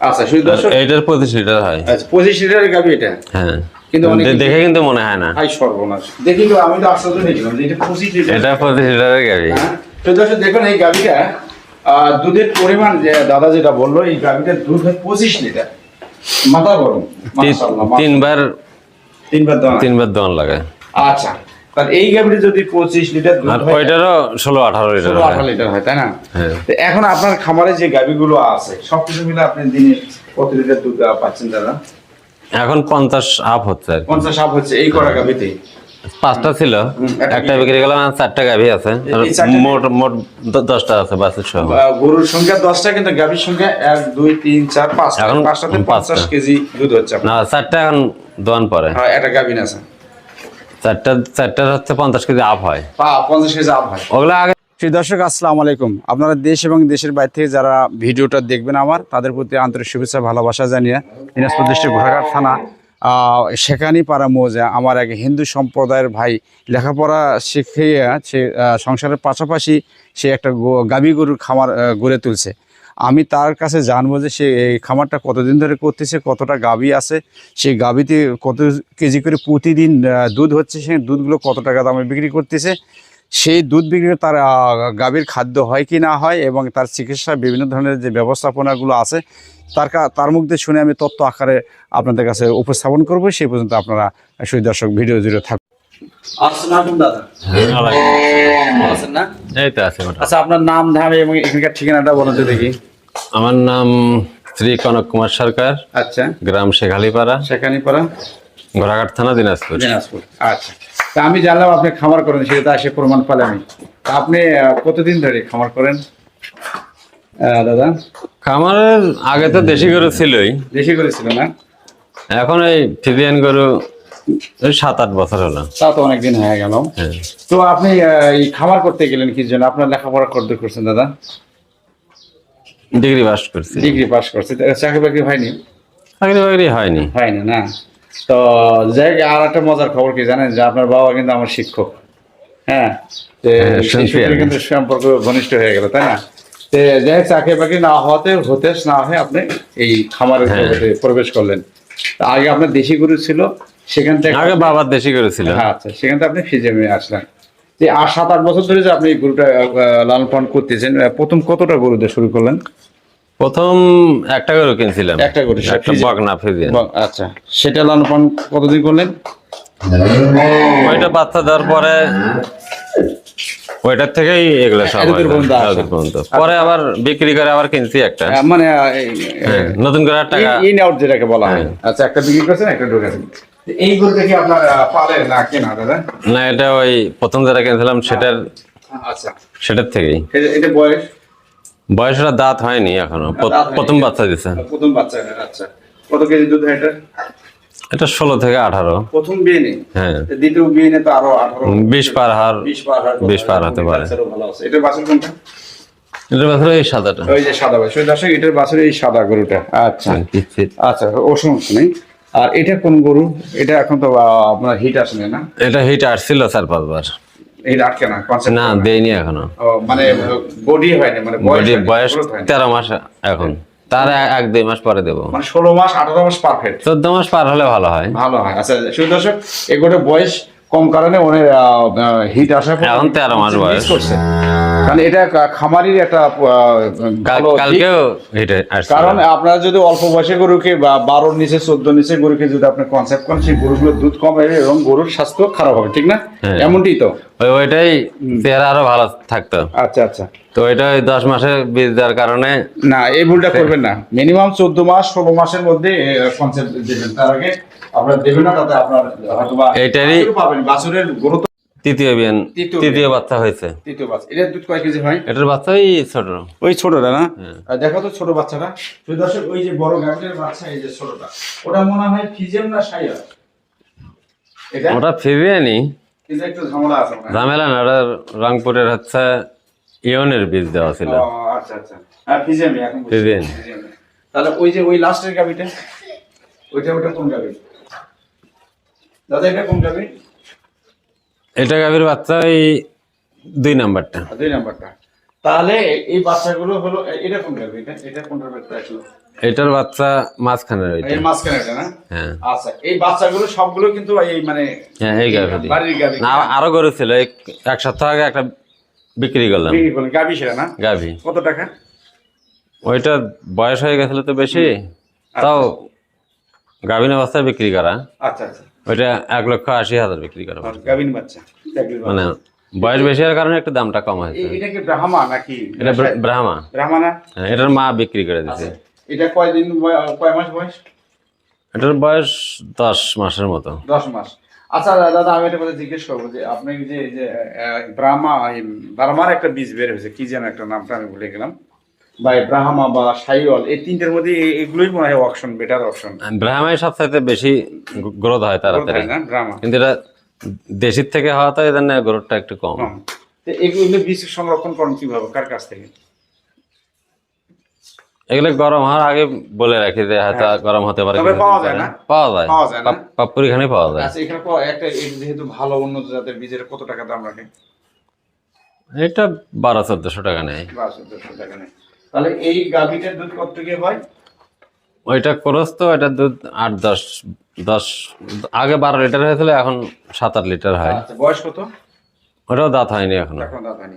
আচ্ছা শুধু দর্শক এইটার পঁচিশ লিটার হয়। আচ্ছা পঁচিশ লিটারের গাবি এটা? হ্যাঁ। কিন্তু দেখে কিন্তু মনে হয় না। হাই সর্বনাশ। দেখি তো আমি তো আশ্চর্য দেখলাম যে এটা পঁচিশ লিটার। এটা পঁচিশ লিটারের গাড়ি হ্যাঁ? তো দর্শক দেখুন এই আহ, দুধের পরিমাণ যে দাদা যেটা বলল এই গাভিটার দুধ হয় পঁচিশ লিটার। মাথা গরম। তিনবার তিনবার তিনবার দোয়ান লাগে। আচ্ছা। তাহলে এই গাভিটা যদি পঁচিশ লিটার দুধ হয় ওইটারও ষোলো আঠারো লিটার ষোলো আঠারো লিটার তাই না। তো এখন আপনার খামারে যে গাভিগুলো আছে মিলে আপনি দিনে কত লিটার দুধ পাচ্ছেন দাদা? এখন পঞ্চাশ আপ হচ্ছে পঞ্চাশ আপ হচ্ছে এই গাভিতে? পাঁচটা ছিল একটা বিক্রি করলাম আর চারটা গাভি আছে। মোট মোট দশটা আছে বাসের সহ। গরুর সংখ্যা দশটা কিন্তু গাভির সংখ্যা এক দুই তিন চার পাঁচ এখন পাঁচটাতে পাঁচটা। পঞ্চাশ কেজি দুধ হচ্ছে না চারটা এখন দোয়ান পরে। হ্যাঁ একটা গাভিন আছে। চারটা চারটার হচ্ছে পঞ্চাশ কেজি আপ হয়। পঞ্চাশ কেজি আপ হয়। ওগুলো আগে প্রিয় দর্শক আসসালামু আলাইকুম। আপনারা দেশ এবং দেশের বাইরে থেকে যারা ভিডিওটা দেখবেন আমার তাদের প্রতি আন্তরিক শুভেচ্ছা ভালোবাসা জানিয়ে দিনাজপুর ডিস্ট্রিক্ট ঘোড়াঘাট থানা সেখানেই পাড়া মৌজা আমার এক হিন্দু সম্প্রদায়ের ভাই লেখাপড়া শিখিয়ে সে সংসারের পাশাপাশি সে একটা গো- গাভী গরুর খামার গড়ে তুলছে। আমি তার কাছে জানব যে সে এই খামারটা কতদিন ধরে করতেছে কতটা গাভী আছে সেই গাভীতে কত কেজি করে প্রতিদিন দুধ হচ্ছে সেই দুধগুলো কত টাকা দামে বিক্রি করতেছে সেই দুধ বিক্রি করে তার গাভীর খাদ্য হয় কি না হয় এবং তার চিকিৎসা বিভিন্ন ধরনের যে ব্যবস্থাপনাগুলো আছে তার কা- তার মুখ দিয়ে শুনে আমি তত্ত্ব আকারে আপনাদের কাছে উপস্থাপন করব সেই পর্যন্ত আপনারা সেই দর্শক ভিডিও জুড়ে থাকুন আসসালাম দাদা। আছেন না? এই তো আছে মোটামুটি। আচ্ছা আপনার নাম ধাম এবং এখানকার ঠিকানাটা বলুন তো দেখি। আমার নাম শ্রী কনক কুমার সরকার। আচ্ছা। গ্রাম শেখালিপাড়া। সেখানে পড়া ঘোড়াঘাট থানা দিনাজপুর। দিনাজপুর। আচ্ছা। তা আমি জানলাম আপনি খামার করেন সেটা আসে প্রমাণ পালে আমি। তা আপনি কতদিন ধরে খামার করেন? দাদা? খামারের আগে তো দেশি গরু ছিলই। দেশি করেছিল না? এখন এই ফিজিয়ান গরু সাত আট বছর হলো। তা তো অনেকদিন হয়ে গেল। হ্যাঁ। তো আপনি এই খামার করতে গেলেন কি জন্য? আপনার লেখাপড়া করতে করছেন দাদা? ডিগ্রি পাস করছি। ডিগ্রি পাস করছে। চাকরি বাকরি হয়নি? চাকরি বাকরি হয়নি। হয়নি না? তো যাই আর একটা মজার খবর কি জানেন? যে আপনার বাবা কিন্তু আমার শিক্ষক। হ্যাঁ? হ্যাঁ। কিন্তু সম্পর্ক ঘনিষ্ঠ হয়ে গেল তাই না? যাই চাকরি বাকরি না হওয়াতে হতে না হয়ে আপনি এই খামারের হ্যাঁ। প্রবেশ করলেন। আগে আপনার দেশি গরু ছিল সেখান থেকে আগে বাবার দেশি গরু ছিল। হ্যাঁ আচ্ছা সেখান থেকে আপনি ফিজে আসলেন। যে আর সাত আট বছর ধরে যে আপনি গরুটা লালন পালন করতেছেন প্রথম কতটা গরু দিয়ে শুরু করলেন? প্রথম একটা গরু কিনছিলাম। একটা গরু, একটা। বকনা ফিজিয়ান আচ্ছা। সেটা লালন পালন কতদিন করলেন? ওইটা বাচ্চা দেওয়ার পরে ওইটার থেকেই এগুলো সব। পরে আবার বিক্রি করে আবার কিনছি একটা। মানে হ্যাঁ, নতুন করে টাকা ইন আউট যেটাকে বলা হয়। আচ্ছা একটা বিক্রি করছেন একটা ঢুকেছেন। এই গরুটা কি আপনার পালের না কেনা দাদা? না এটা ওই প্রথম যেটা কিনছিলাম সেটার আচ্ছা। সেটার থেকেই। এটা- এটা বয়স? বয়সটা দাঁত হয়নি এখনও। প্রথম বাচ্চা দিছে। প্রথম বাচ্চা আচ্ছা। কত কেজি দুধ হয় এটা? এটা ষোলো থেকে আঠারো। প্রথম বিয়ে নেই? হ্যাঁ। দ্বিতীয় বিয়ে তো আরও আঠারো। বিশ পার হার বিশ পার হাজার বিশ পার হতে পারে। এটার বাছুর কোনটা? এটার বছর এই সাদাটা। ওই যে সাদা বাছুর। দর্শক এটার বাছুর এই সাদা গরুটা। আচ্ছা। আচ্ছা ও নেই। আর এটা কোন গরু? এটা এখন তো আপনার হিট আসলে না? এটা হিট আসছিল চার পাঁচবার। হিট আটকে না না দেয়নি এখনও। মানে বডি হয়নি মানে বয়স বডি বয়স তেরো মাস এখন। তার এক দুই মাস পরে দেবো। মানে ষোলো মাস আঠারো মাস পারফেক্ট চোদ্দ মাস পার হলে ভালো হয়। ভালো হয়। আচ্ছা এগুলো বয়স কম কারণে ওনের হিট আসার পর এখন 13 মাস বয়স। করছে। কারণ এটা খামারির একটা কালকেও কারণ আপনারা যদি অল্প বয়সে গরুকে বারোর নিচে চোদ্দ নিচে গরুকে যদি আপনি কনসেপ্ট করেন সেই গরুগুলোর দুধ কম হবে এবং গরুর স্বাস্থ্য খারাপ হবে ঠিক না? হ্যাঁ। এমনটি তো? ওই ওইটাই চেহারা আরও ভালো থাকতো। আচ্ছা আচ্ছা। তো ওইটা ওই দশ মাসে বীজ দেওয়ার কারণে না এই ভুলটা করবেন না। মিনিমাম চোদ্দ মাস ষোলো মাসের মধ্যে কনসেপ্ট দেবেন। তার আগে আপনার না তাতে আপনার হয়তো বা এইটারই- পাবেন। বাছুরের গুরুত্ব তৃতীয় বিয়ান তৃতীয় বাচ্চা হয়েছে। তৃতীয় বাচ্চা। এটার দুধ কয় কেজি হয় এটার বাচ্চা ওই ছোট। ওই ছোটটা না? দেখো তো ছোট বাচ্চাটা। তুই দর্শক ওই যে বড় বাচ্চা এই যে ছোটটা। ওটা মনে হয় ফিজিয়াম না সাইয়ার এটা? ওটা কিন্তু একটু ঝামেলা আছে ঝামেলা না ওটা রংপুরের হচ্ছে ইয়নের বীজ দেওয়া ছিল। আচ্ছা আচ্ছা। হ্যাঁ এখন। তাহলে ওই যে ওই লাস্টের গাভীটা? ওইটা ওটা কোন গাভী? দাদা এটা কোন গাভী? এটা গাভীর বাচ্চা ওই দুই নাম্বারটা। দুই নাম্বারটা। তাহলে এই বাচ্চাগুলো হলো এটা কোন এটা আসলো এটার বাচ্চা মাঝখানের এই না? হ্যাঁ। আচ্ছা এই বাচ্চাগুলো সবগুলো কিন্তু এই মানে হ্যাঁ এই বাড়ির না আরও গরু ছিল এক সপ্তাহ আগে একটা বিক্রি করলাম। বিক্রি করলেন, গাবি সেটা না? গাভি। কত টাকা? ওইটা বয়স হয়ে গেছিল তো বেশি। তাও গাভিন অবস্থায় বিক্রি করা। আচ্ছা আচ্ছা। ওইটা এক লক্ষ আশি হাজার বিক্রি করা বাচ্চা মানে বয়স বেশি হওয়ার কারণে একটু দামটা কম হয়েছে। এটা কি ব্রাহ্মা নাকি? এটা ব্রা- ব্রাহ্মা। ব্রাহ্মণা হ্যাঁ, এটার মা বিক্রি করে দিছে। এটা কয়দিন কয় মাস বয়স? এটার বয়স দশ মাসের মতো। দশ মাস। আচ্ছা দাদা আমি একটা কথা জিজ্ঞেস করব যে আপনি যে যে ব্রাহ্মা ব্রাহ্মার একটা বীজ বের হয়েছে কি যেন একটা নামটা আমি ভুলে গেলাম। বা ব্রাহ্মা বা সাইওয়াল এই তিনটের মধ্যে এগুলোই মনে হয় অপশন বেটার অপশন ব্রাহ্মায় সবচাইতে বেশি গ্রোথ হয় তাড়াতাড়ি কিন্তু এটা দেশির থেকে হওয়া তো এই গ্রোথটা একটু কম। তো এগুলো বীজ সংরক্ষণ করেন কীভাবে? কার কাছ থেকে? এগুলো গরম হওয়ার আগে বলে রাখি যে হয়তো গরম হতে পারে হ্যাঁ। তবে পাওয়া যায় না? পাওয়া যায়। পাওয়া যায় পাওয়া আচ্ছা এখানে একটা যেহেতু ভালো উন্নত জাতের বীজের কত টাকা দাম রাখে? এটা বারো চোদ্দশো টাকা নেয়। বা চোদ্দশো টাকা নেই তাহলে এই গাভীটার দুধ কত থেকে হয়? ওইটা খরচ তো এটা দুধ আট দশ দশ আগে বারো লিটার হয়েছিল এখন সাত আট লিটার হয়। আচ্ছা বয়স কত? ওটাও দাঁত হয়নি এখনও। এখন দাঁত হয়নি।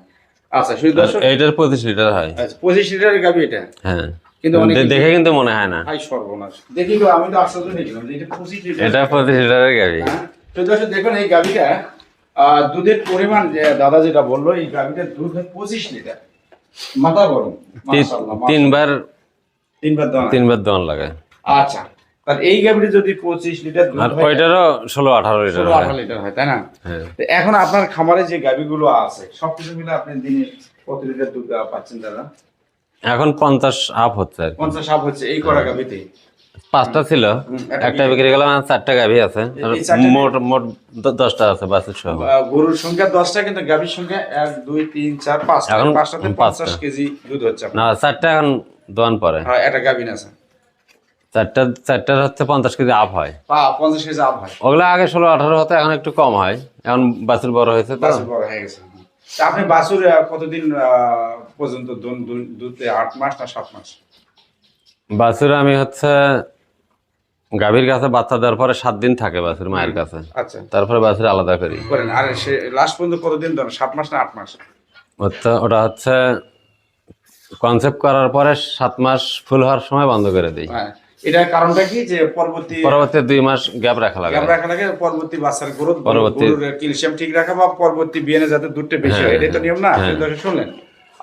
আচ্ছা শুধু দর্শক এইটার পঁচিশ লিটার হয়। আচ্ছা পঁচিশ লিটারের গাভী এটা? হ্যাঁ। কিন্তু অনেকে- দেখে কিন্তু মনে হয় না। সর্বনাশ। দেখি তো আমি তো আশ্চর্য যে এটা পঁচিশ লিটার। এটা পঁচিশ লিটারের গাড়ি হ্যাঁ? তো দর্শক দেখুন এই গাভীটা দুধের পরিমাণ যে দাদা যেটা বলল এই গাভীটার দুধ পঁচিশ লিটার। মাথা গরম মাশাআল্লাহ, মাশাআল্লাহ। তিনবার তিনবার দাম তিনবার দোয়ান লাগে। আচ্ছা এই গাভীটা যদি পঁচিশ লিটার আর ওইটারও ষোলো আঠারো লিটার ষোলো হয়। আঠারো লিটার হয় তাই না? হ্যাঁ। এখন আপনার খামারে যে গাভীগুলো আছে সবকিছু মিলে আপনি দিনে কত লিটার দুধ পাচ্ছেন দাদা? এখন পঞ্চাশ আপ হচ্ছে পঞ্চাশ সাপ হচ্ছে এই করা গাভীতে পাঁচটা ছিল। একটা বিক্রি করলাম। চারটা গাভী আছে। মোট মোট দশটা আছে বাসের সহ গরুর সংখ্যা দশটা কিন্তু গাভীর সংখ্যা এক দুই তিন চার পাঁচটা। এখন পাঁচটাতে পাঁচটা। পঞ্চাশ কেজি দুধ হচ্ছে না চারটা এখন দোয়ান পরে। হ্যাঁ একটা গাভীন আছে। চারটা চারটার হচ্ছে পঞ্চাশ কেজি আপ হয়। পঞ্চাশ কেজি আপ হয়। ওগুলো আগে ষোলো আঠারো হতে এখন একটু কম হয়। এখন বাছুর বড় হয়েছে তো। বড় হয়ে গেছে। আপনি বাছুর কতদিন পর্যন্ত দুধ আট মাস না সাত মাস? বাছুর আমি হচ্ছে গাভীর কাছে বাচ্চা দেওয়ার পরে সাত দিন থাকে বাছুর মায়ের কাছে। আচ্ছা। তারপরে বাছুর আলাদা করি। করেন আর সে লাস্ট পর্যন্ত কতদিন ধরেন সাত মাস না আট মাস? ওটা- ওটা হচ্ছে কনসেপ্ট করার পরে সাত মাস ফুল হওয়ার সময় বন্ধ করে দিই। হ্যাঁ। এটার কারণটা কি? যে পরবর্তী পরবর্তী দুই মাস গ্যাপ রাখা লাগে। গ্যাপ রাখা লাগে পরবর্তী বাচ্চার গ্রোথ পরবর্তী- ক্যালসিয়াম ঠিক রাখা বা পরবর্তী বিয়েনে যাতে দুধটা বেশি হয় হ্যাঁ, এটাই তো নিয়ম না? হ্যাঁ। আপনি শুনলেন?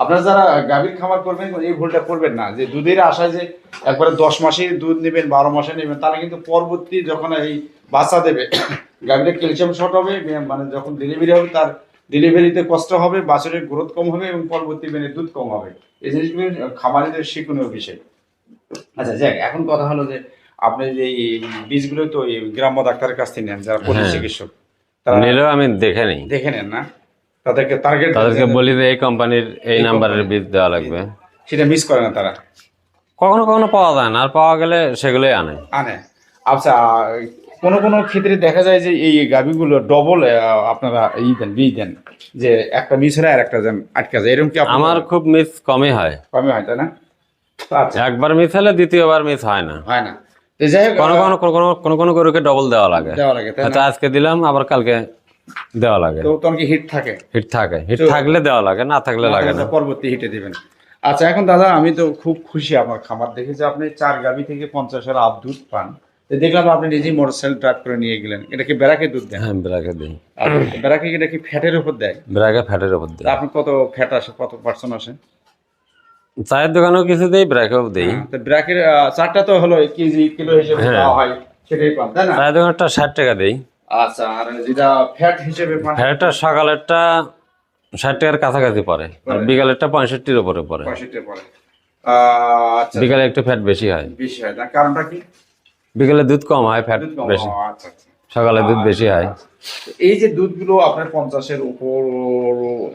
আপনারা যারা গাভীর খামার করবেন এই ভুলটা করবেন না। যে দুধের আশায় যে একবারে দশ মাসে দুধ নেবেন বারো মাসে নেবেন তাহলে কিন্তু পরবর্তী যখন এই বাচ্চা দেবে গাভীটা ক্যালসিয়াম শর্ট হবে মানে যখন ডেলিভারি হবে তার ডেলিভারিতে কষ্ট হবে বাছুরের গ্রোথ কম হবে এবং পরবর্তী মেনে দুধ কম হবে। এই জিনিসগুলো খামারিদের শিক্ষণীয় বিষয়। আচ্ছা যাক এখন কথা হলো যে আপনি যে বীজগুলো তো গ্রাম্য ডাক্তারের কাছ থেকে নেন যারা পশু হ্যাঁ। চিকিৎসক তারা নিলেও আমি দেখে নিই। দেখে নেন না? তাদেরকে টার্গেট তাদেরকে বলি যে এই কোম্পানির এই নাম্বারের বীজ দেওয়া লাগবে। সেটা মিস করে না তারা? কখনো কখনো পাওয়া যায় না। আর পাওয়া গেলে সেগুলোই আনে। আনে। আচ্ছা কোনো কোনো ক্ষেত্রে দেখা যায় যে এই গাভিগুলো ডবল আপনারা ই দেন বীজ দেন যে একটা মিস হলে আর একটা যেন আটকা যায়। এরকম কি আমার খুব মিস কমই হয়। কমে হয় তাই না? আচ্ছা। একবার মিস হলে দ্বিতীয়বার মিস হয় না। হয় না। যাই হোক কোনো কোনো কোনো কোনো গরুকে ডবল দেওয়া লাগে। দেওয়া লাগে হয়তো আজকে দিলাম আবার কালকে দেওয়া লাগে। তো তখন কি হিট থাকে? হিট থাকে। হিট থাকলে দেওয়া লাগে না থাকলে লাগে না। পরবর্তী হিটে দিবেন। আচ্ছা এখন দাদা আমি তো খুব খুশি আমার খামার দেখে যে আপনি চার গাভি থেকে পঞ্চাশের আপ দুধ পান। দেখলাম আপনি নিজেই মোটরসাইকেল ড্রাইভ করে নিয়ে গেলেন। এটা কি বেড়াকে দুধ দেন হ্যাঁ ব্রাকে দিই বেড়াকে এটা কি ফ্যাটের উপর দেয়? ব্রাকে ফ্যাটের উপর তা আপনি কত ফ্যাট আসে কত পার্সেন্ট আসে? চায়ের দোকানেও কিছু দিই। ব্রাকেও দিই তো ব্র্যাকের চারটা তো হলো কেজি কিলো হিসেবে হ্যাঁ। দেওয়া হয় সেটাই পান তাই না? চায়ের দোকানটা ষাট টাকা দিই। আচ্ছা আর যেটা ফ্যাট হিসেবে ফ্যাটটা সকালেরটা ষাট টাকার কাছাকাছি পড়ে আর বিকালেরটা পঁয়ষট্টির উপরে পড়ে। পরে আচ্ছা। বিকালে একটু ফ্যাট বেশি হয়। বেশি হয় না কারণটা কি? বিকালে দুধ কম হয় ফ্যাট বেশি। আচ্ছা আচ্ছা। সকালে দুধ বেশি হয়। এই যে দুধগুলো আপনার পঞ্চাশের উপর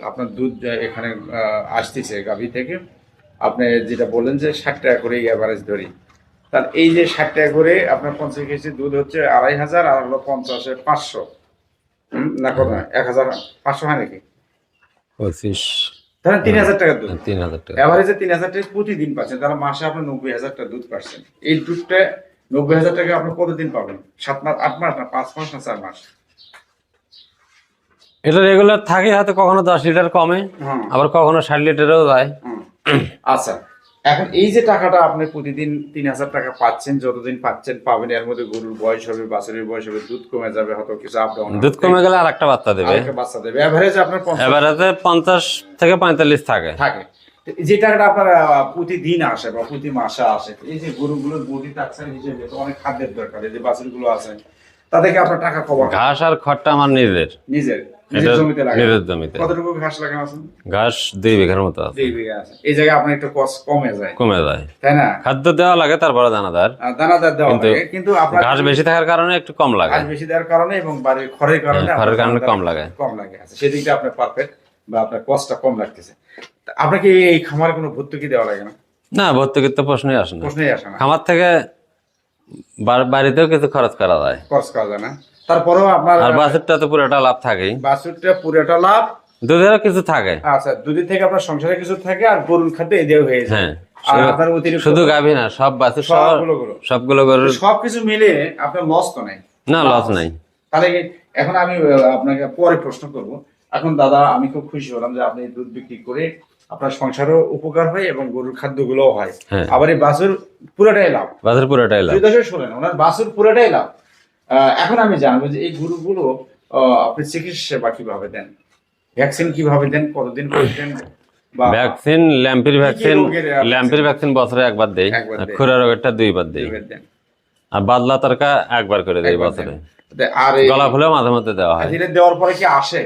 আপনার দুধ এখানে আসতেছে গাভী থেকে আপনি যেটা বললেন যে ষাট টাকা করে অ্যাভারেজ ধরি। তার এই যে ষাট টাকা করে আপনার পঞ্চাশ কেজি দুধ হচ্ছে আড়াই হাজার আর হলো পঞ্চাশে পাঁচশো। হুম, না কত? এক হাজার পাঁচশো হয় নাকি? পঁচিশ। ধরেন তিন হাজার টাকার দুধ। তিন হাজার টাকা এভারেজে তিন হাজার টাকা প্রতিদিন পাচ্ছেন তাহলে মাসে আপনি নব্বই হাজার টাকা দুধ পাচ্ছেন। এই দুধটা নব্বই হাজার টাকা আপনি কতদিন পাবেন? সাত মাস আট মাস না পাঁচ মাস না চার মাস? এটা রেগুলার থাকে হয়তো কখনো দশ লিটার কমে হ্যাঁ। আবার কখনো ষাট লিটারও যায়। আচ্ছা। এখন এই যে টাকাটা আপনি প্রতিদিন তিন হাজার টাকা পাচ্ছেন যতদিন পাচ্ছেন পাবেন এর মধ্যে গরুর বয়স হবে বাছুরের বয়স হবে দুধ কমে যাবে হয়তো কিছু আপ ডাউন দুধ কমে গেলে আর একটা বাচ্চা দেবে। বাচ্চা দেবে। এভারেজ আপনার এবারে পঞ্চাশ থেকে পঁয়তাল্লিশ থাকে। থাকে। যে টাকাটা আপনার প্রতিদিন আসে বা প্রতি মাসে আসে এই যে গরুগুলোর বডি টাকসার হিসেবে তো অনেক খাদ্যের দরকার এই যে বাছুরগুলো আছে তাদেরকে আপনার টাকা কভার ঘাস আর খড়টা আমার নিজের। নিজের। জমিতে কতটুকু ঘাস লাগানো আছে? ঘাস দুই বিঘার মতো আছে। দুই বিঘা আছে। এই জায়গায় আপনার একটু কষ্ট কমে যায়। কমে যায়। তাই না? খাদ্য দেওয়া লাগে তারপরে দানাদার। দানাদার দেওয়া লাগে। কিন্তু আপনার ঘাস বেশি থাকার কারণে একটু কম লাগে। ঘাস বেশি দেওয়ার কারণে এবং বাড়ির খড়ের কারণে হ্যাঁ, খড়ের কারণে কম লাগে। কম লাগে। আচ্ছা সেদিকটা আপনার পারফেক্ট বা আপনার কষ্টটা কম লাগতেছে। আপনাকে এই খামারে কোনো ভর্তুকি দেওয়া লাগে না? না ভর্তুকির তো প্রশ্নই আসে না। প্রশ্নই আসে না। খামার থেকে বাড়িতেও কিছু খরচ করা যায়। খরচ করা যায় না। তারপরেও আপনার আর বাছুরটা তো পুরোটা লাভ থাকেই। বাছুরটা পুরোটা লাভ। দুধেরও কিছু থাকে। আচ্ছা দুধের থেকে আপনার সংসারে কিছু থাকে আর গরুর খাদ্য এদেও হয়ে যায়। হ্যাঁ শুধু গাভী না সব বাছুর সবগুলো গরু। সবগুলো সবকিছু মিলে আপনার লস তো নাই। না লস নাই। তাহলে এখন আমি আপনাকে পরে প্রশ্ন করব। এখন দাদা আমি খুব খুশি হলাম যে আপনি দুধ বিক্রি করে আপনার সংসারও উপকার হয় এবং গরুর খাদ্যগুলোও হয়। হ্যাঁ। আবার এই বাছুর পুরোটাই লাভ। বাছুর পুরোটাই লাভ। দুই দশক শোনেন ওনার বাছুর পুরোটাই লাভ। এখন আমি জানব যে এই গরুগুলো আপনি চিকিৎসা সেবা কীভাবে দেন? ভ্যাকসিন কীভাবে দেন? কতদিন করে দেন? বা ভ্যাকসিন ল্যাম্পির ভ্যাকসিন ল্যাম্পির ভ্যাকসিন বছরে একবার দেই। খুরা রোগেরটা দুইবার দেই। আর বাদলা তরকা একবার করে দেই বছরে। আর গলা ফুলেও মাঝে মধ্যে দেওয়া হয়। দেওয়ার পরে কি আসে?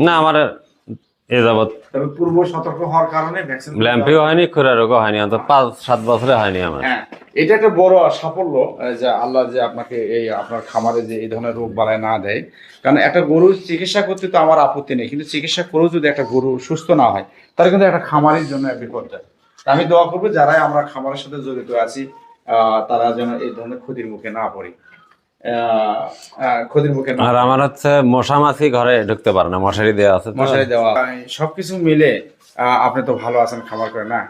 না আমার এ যাবৎ তবে পূর্ব সতর্ক হওয়ার কারণে ভ্যাকসিন ল্যাম্পিও হয়নি খুরা রোগও হয়নি অন্তত পাঁচ সাত বছরে হয়নি আমার। হ্যাঁ এটা একটা বড় সাফল্য যে আল্লাহ যে আপনাকে এই আপনার খামারে যে এই ধরনের রোগ বালায় না দেয়। কারণ একটা গরু চিকিৎসা করতে তো আমার আপত্তি নেই কিন্তু চিকিৎসা করেও যদি একটা গরু সুস্থ না হয় তাহলে কিন্তু একটা খামারের জন্য এক বিপর্যয়। তা আমি দোয়া করব যারাই আমরা খামারের সাথে জড়িত আছি আহ, তারা যেন এই ধরনের ক্ষতির মুখে না পড়ি। ক্ষতির মুখে আর আমার হচ্ছে মশা মাছি ঘরে ঢুকতে পারে না মশারি দেওয়া আছে মশারি দেওয়া। সবকিছু মিলে আপনি তো ভালো আছেন খামার করে না?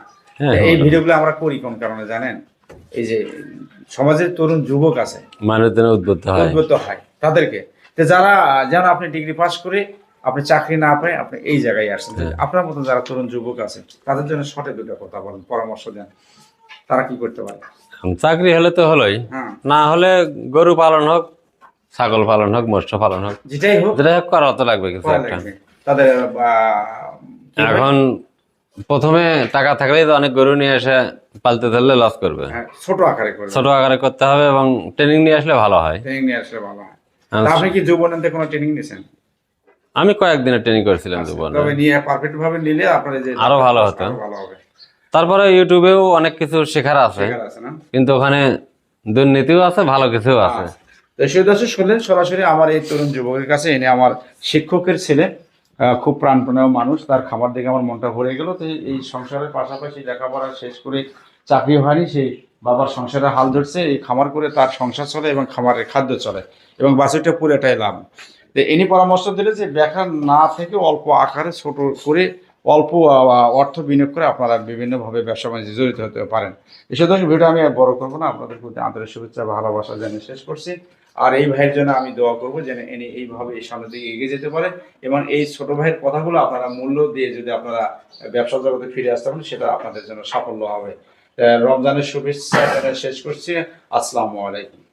হ্যাঁ, এই ভিডিওগুলো আমরা করি কোন কারণে জানেন? এই যে সমাজের তরুণ যুবক আছে মানুষের জন্য উদ্বুদ্ধ হয়। উদ্বুদ্ধ হয় তাদেরকে। তো যারা যেন আপনি ডিগ্রি পাস করে আপনি চাকরি না পায় আপনি এই জায়গায় আসছেন হ্যাঁ। আপনার মতন যারা তরুণ যুবক আছে তাদের জন্য সঠিক দুটো কথা বলেন পরামর্শ দেন। তারা কি করতে পারে? চাকরি হলে তো হলোই। হ্যাঁ। না হলে গরু পালন হোক ছাগল পালন হোক মৎস্য পালন হোক যেটাই হোক করা তো লাগবে কিছু একটা। তাদের এখন প্রথমে টাকা থাকলেই তো অনেক গরু নিয়ে এসে পালতে ধরলে লস করবে। হ্যাঁ, ছোট আকারে ছোট আকারে করতে হবে এবং ট্রেনিং নিয়ে আসলে ভালো হয়। ট্রেনিং নিয়ে আসলে ভালো হয়। আপনি কি যৌবনন্তে কোনো ট্রেনিং নিয়েছেন? আমি কয়েকদিনের ট্রেনিং করেছিলাম জীবনে তবে নিয়ে পারফেক্ট ভাবে নিলে আপনার যে আরও ভালো হতো। ভালো হবে। তারপরে ইউটিউবেও অনেক কিছু শেখার আছে। না? কিন্তু ওখানে দুর্নীতিও আছে ভালো কিছুও আছে। তো সেই দর্শক শুনলেন সরাসরি আমার এই তরুণ যুবকের কাছে এনে আমার শিক্ষকের ছেলে খুব প্রাণপ্রিয় মানুষ তার খাবার দেখে আমার মনটা ভরে গেল। তো এই সংসারের পাশাপাশি লেখাপড়া শেষ করে চাকরি হয়নি সেই বাবার সংসারে হাল ধরছে এই খামার করে তার সংসার চলে এবং খামারের খাদ্য চলে এবং বাছুরটা পুরোটাই লাভ। তো ইনি পরামর্শ দিলে যে বেকার না থেকে অল্প আকারে ছোট করে অল্প অর্থ বিনিয়োগ করে আপনারা বিভিন্নভাবে ব্যবসা বাণিজ্যে জড়িত হতে পারেন। এসব দর্শক ভিডিও আমি বড় করব না। আপনাদের প্রতি আন্তরিক শুভেচ্ছা, ভালোবাসা জানিয়ে শেষ করছি। আর এই ভাইয়ের জন্য আমি দোয়া করব যেন এনে এইভাবে এই সামনের দিকে এগিয়ে যেতে পারে এবং এই ছোট ভাইয়ের কথাগুলো আপনারা মূল্য দিয়ে যদি আপনারা ব্যবসা জগতে ফিরে আসতে পারেন, সেটা আপনাদের জন্য সাফল্য হবে। রমজানের শুভেচ্ছা শেষ করছি। আসসালামু আলাইকুম।